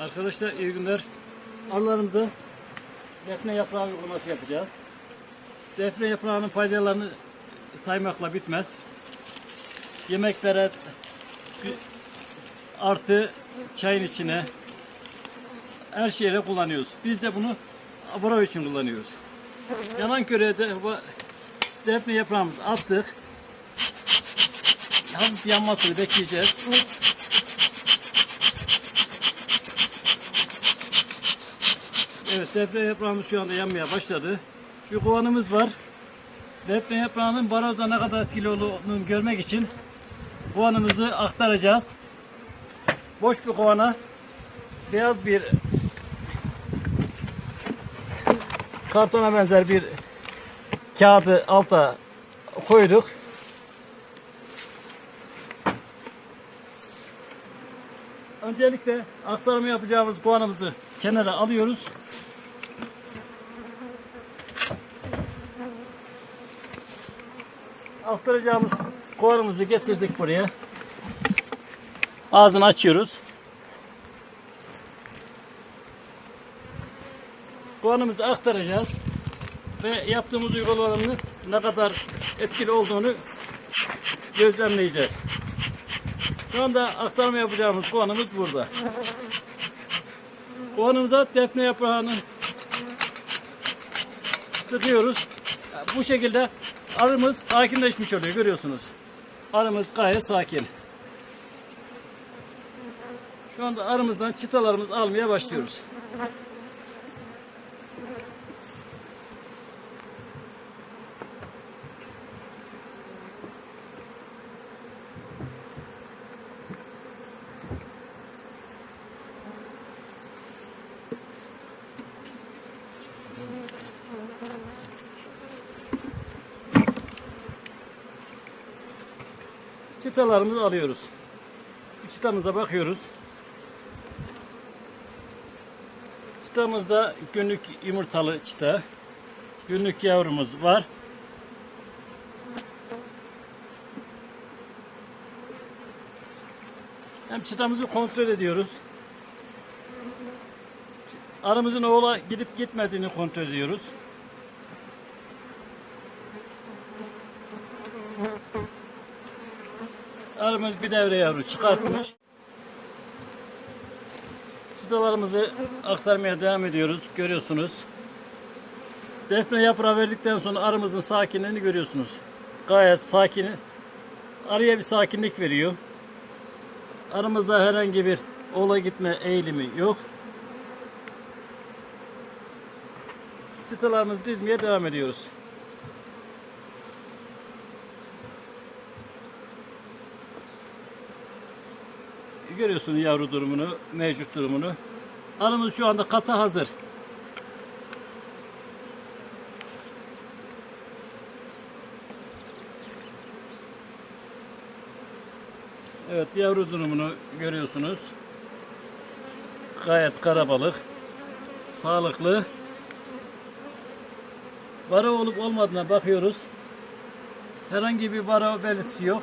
Arkadaşlar iyi günler. Arılarımıza defne yaprağı uygulaması yapacağız. Defne yaprağının faydalarını saymakla bitmez. Yemeklere artı çayın içine her şeyle kullanıyoruz. Biz de bunu bravo için kullanıyoruz. Yanan köreye de defne yaprağımızı attık. Hafif yanmasını bekleyeceğiz. Evet defne yaprağımız şu anda yanmaya başladı. Bir kovanımız var. Defne yaprağının barozda ne kadar etkili olduğunu görmek için kovanımızı aktaracağız. Boş bir kovana beyaz bir kartona benzer bir kağıdı alta koyduk. Öncelikle aktarımı yapacağımız kovanımızı kenara alıyoruz. Aktaracağımız kovanımızı getirdik buraya. Ağzını açıyoruz. Kovanımızı aktaracağız. Ve yaptığımız uygulamaların ne kadar etkili olduğunu gözlemleyeceğiz. Şu anda aktarma yapacağımız kovanımız burada. Kovanımıza defne yaprağını sıkıyoruz. Bu şekilde arımız sakinleşmiş oluyor görüyorsunuz. Arımız gayet sakin. Şu anda arımızdan çıtalarımızı almaya başlıyoruz. Çıtalarımızı alıyoruz. Çıtamıza bakıyoruz. Çıtamızda günlük yumurtalı çıta. Günlük yavrumuz var. Hem çıtamızı kontrol ediyoruz. Arımızın oğula gidip gitmediğini kontrol ediyoruz. Arımız bir devre yavru çıkartmış. Çıtalarımızı aktarmaya devam ediyoruz. Görüyorsunuz. Defne yaprağı verdikten sonra arımızın sakinliğini görüyorsunuz. Gayet sakin. Arıya bir sakinlik veriyor. Aramızda herhangi bir ola gitme eğilimi yok. Çıtalarımızı dizmeye devam ediyoruz. Görüyorsunuz yavru durumunu, mevcut durumunu. Arımız şu anda kata hazır. Evet yavru durumunu görüyorsunuz. Gayet karabalık. Sağlıklı. Vara olup olmadığına bakıyoruz. Herhangi bir vara belirtisi yok.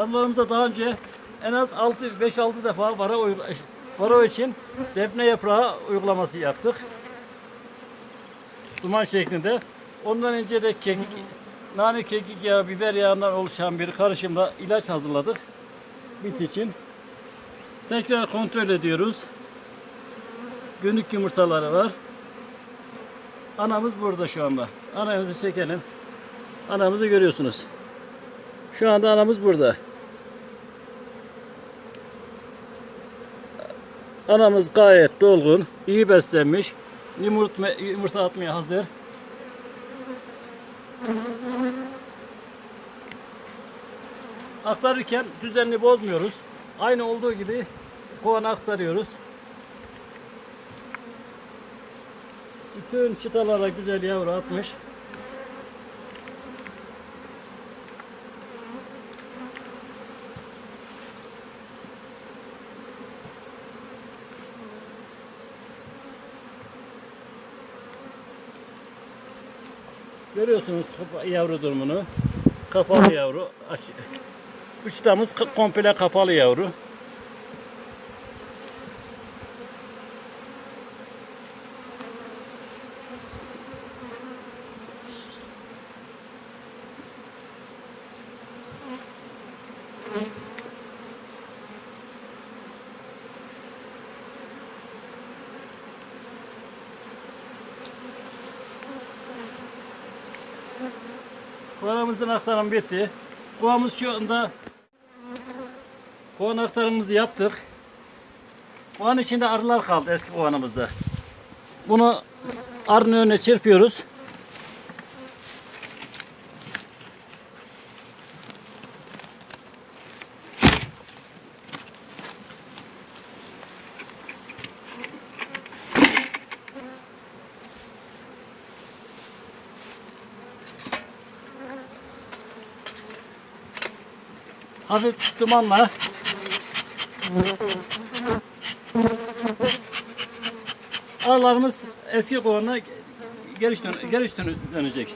Arılarımıza daha önce en az 6 5-6 defa vara varo için defne yaprağı uygulaması yaptık. Duman şeklinde. Ondan önce de kekik, nane kekik yağı, biber yağından oluşan bir karışımla ilaç hazırladık. Bit için. Tekrar kontrol ediyoruz. Günlük yumurtaları var. Anamız burada şu anda. Anamızı çekelim. Anamızı görüyorsunuz. Şu anda anamız burada. Anamız gayet dolgun, iyi beslenmiş. Yumurta, yumurta atmaya hazır. Aktarırken düzenli bozmuyoruz. Aynı olduğu gibi kovana aktarıyoruz. Bütün çıtalara güzel yavru atmış. Görüyorsunuz yavru durumunu. Kapalı yavru. Uçtamız komple kapalı yavru. Kovanımızın aktarım bitti. Kovamız şu anda kovan aktarımımızı yaptık. Kovanın içinde arılar kaldı eski kovanımızda. Bunu arının önüne çırpıyoruz. Hafif dumanla arılarımız eski kovanına geri, dön geri dön- dönecek.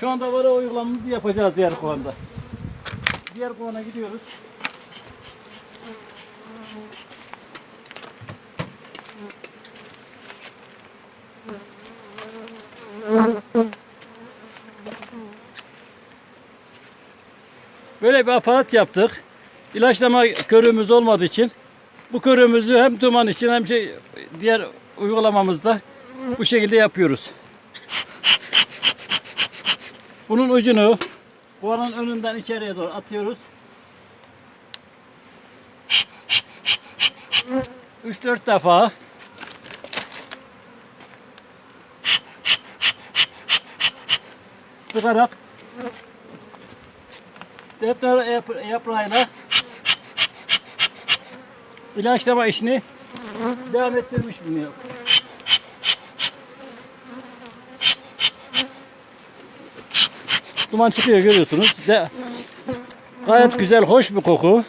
Şu anda vara uygulamamızı yapacağız diğer kovanda. Diğer kovana gidiyoruz. Böyle bir aparat yaptık. İlaçlama körüğümüz olmadığı için bu körüğümüzü hem duman için hem şey diğer uygulamamızda bu şekilde yapıyoruz. Bunun ucunu kovanın önünden içeriye doğru atıyoruz. 3-4 defa sıkarak defter yap- yaprağıyla ilaçlama işini devam ettirmiş bulunuyor. Duman çıkıyor görüyorsunuz. De, gayet güzel, hoş bir koku.